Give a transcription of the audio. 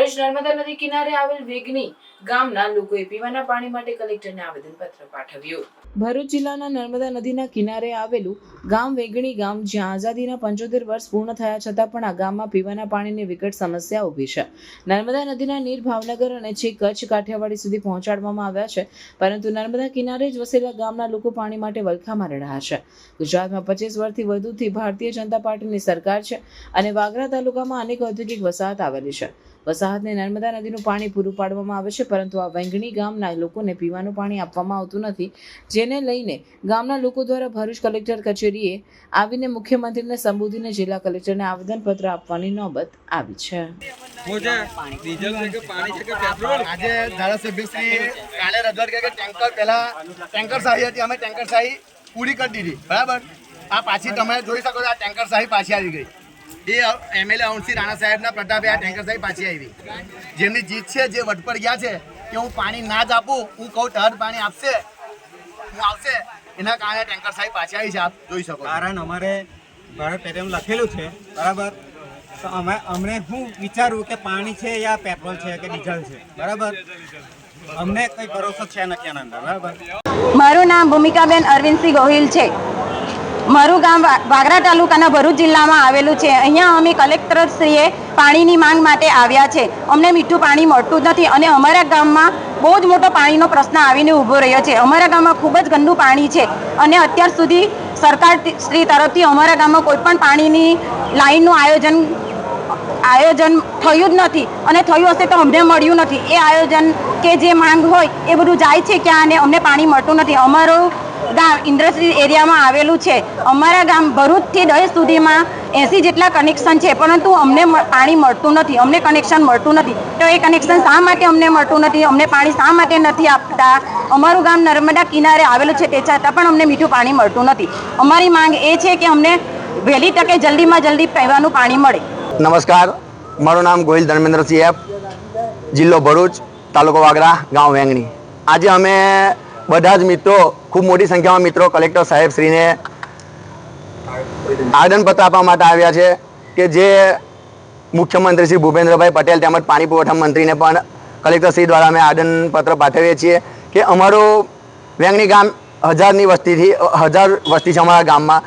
ભરૂચ નર્મદા નદી કિનારે આવેલ વેગની ગામના લોકોએ પીવાના પાણી માટે કલેક્ટરને આવેદનપત્ર પાઠવ્યું. ભરૂચ જિલ્લાના નર્મદા નદીના કિનારે આવેલું ગામ વેગણી ગામ જ્યાં આઝાદીના પંચોતેર વર્ષ પૂર્ણ થયા છતાં પણ આ ગામમાં પીવાના પાણીની વિકટ સમસ્યા ઊભી છે. નર્મદા નદીના નીર ભાવનગર અને છેક કચ્છ કાઠિયાવાડી સુધી પહોંચાડવામાં આવ્યા છે, પરંતુ નર્મદા કિનારે જ વસેલા ગામના લોકો પાણી માટે વલખામાં રહ્યા છે. ગુજરાતમાં પચીસ વર્ષથી વધુથી ભારતીય જનતા પાર્ટીની સરકાર છે અને વાગરા તાલુકામાં અનેક ઔદ્યોગિક વસાહત આવેલી છે. વસાહતને નર્મદા નદીનું પાણી પૂરું પાડવામાં આવે છે પરંતુ આ વેંગણી ગામના લોકોને પીવાનું પાણી આપવામાં આવતું નથી જેને લઈને ગામના લોકો દ્વારા ભરૂચ કલેક્ટર કચેરીએ આવીને મુખ્યમંત્રીને સંબોધીને જિલ્લા કલેક્ટરને આવેદનપત્ર આપવાની નોબત આવી છે. મોજે ડીઝલ છે કે પાણી છે કે પેટ્રોલ? આજે ધારાસભ્યશ્રી કાલે રજૂઆત કરી કે ટેન્કર પહેલા ટેન્કર શાહી હતી અમે ટેન્કર શાહી પૂરી કરી દીધી. બરાબર? આ પાછી તમે જોઈ શકો છો આ ટેન્કર શાહી પાછી આવી ગઈ. એ એમએલએ અવનસિંહ રાણા સાહેબના પ્રતાપે આ ટેન્કર સાહેબ પાછી આવી. જેમની જીત છે જે વટ પર ગયા છે કે હું પાણી ના જ આપું હું કહું ટહર પાણી આપશે હું આવશે એના કારણે ટેન્કર સાહેબ પાછી આવી છે આપ જોઈ શકો કારણ અમારે ભારત પેટ્રોલ લખેલું છે બરાબર? તો અમે અમને હું વિચારું કે પાણી છે યા પેટ્રોલ છે કે ડીઝલ છે બરાબર? અમને કંઈ ભરોસો છે નથી આના અંદર બરાબર? મારું નામ ભૂમિકાબેન અરવિંદસિંહ ગોહિલ છે. મારું ગામ વાગરા તાલુકાના ભરૂચ જિલ્લામાં આવેલું છે. અહીંયા અમે કલેક્ટરશ્રીએ પાણીની માંગ માટે આવ્યા છે. અમને મીઠું પાણી મળતું જ નથી અને અમારા ગામમાં બહુ જ મોટો પાણીનો પ્રશ્ન આવીને ઊભો રહ્યો છે. અમારા ગામમાં ખૂબ જ ગંદુ પાણી છે અને અત્યાર સુધી સરકાર શ્રી તરફથી અમારા ગામમાં કોઈ પણ પાણીની લાઈનનું આયોજન આયોજન થયું જ નથી અને થયું હશે તો અમને મળ્યું નથી. એ આયોજન કે જે માંગ હોય એ બધું જાય છે ક્યાં અને અમને પાણી મળતું નથી. અમારું ગામ ઇન્ડસ્ટ્રી એરિયામાં આવેલું છે. અમારા ગામ ભરૂચથી દહેજ સુધીમાં એંસી જેટલા કનેક્શન છે, પરંતુ અમને પાણી મળતું નથી. અમને કનેક્શન મળતું નથી. તો એ કનેક્શન શા માટે અમને મળતું નથી? અમને પાણી શા માટે નથી આપતા? અમારું ગામ નર્મદા કિનારે આવેલું છે, તે છતાં પણ અમને મીઠું પાણી મળતું નથી. અમારી માંગ એ છે કે અમને વહેલી તકે જલ્દીમાં જલ્દી પીવાનું પાણી મળે. નમસ્કાર. મારું નામ ગોહિલ ધર્મેન્દ્રસિંહ એપ જિલ્લો ભરૂચ, તાલુકો વાગરા, ગાંવ વેંગણી. આજે અમે બધા જ મિત્રો, ખૂબ મોટી સંખ્યામાં મિત્રો કલેક્ટર સાહેબ શ્રીને આદનપત્ર આપવા માટે આવ્યા છે કે જે મુખ્યમંત્રી શ્રી ભૂપેન્દ્રભાઈ પટેલ તેમજ પાણી પુરવઠા મંત્રીને પણ કલેક્ટર શ્રી દ્વારા અમે આદનપત્ર પાઠવીએ છીએ કે અમારું વેંગણી ગામ હજારની વસ્તીથી, હજાર વસ્તી છે અમારા ગામમાં.